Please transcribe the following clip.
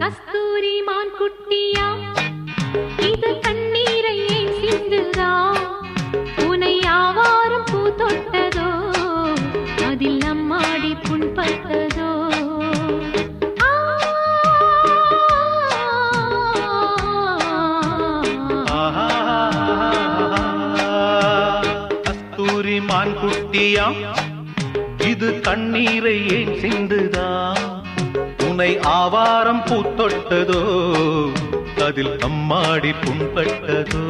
கஸ்தூரி மான் குட்டியா இது கண்ணீரை ஏன் சிந்துதா? உனை யாவாரும் பூ தொட்டதோ? அதில் நம்மாடி புண்பட்டதோ மான் குட்டியா இது கண்ணீரை ஏன் சிந்துதான் உனை ஆவாரம் பூத்தொட்டதோ அதில் அம்மாடி புண்பட்டதோ.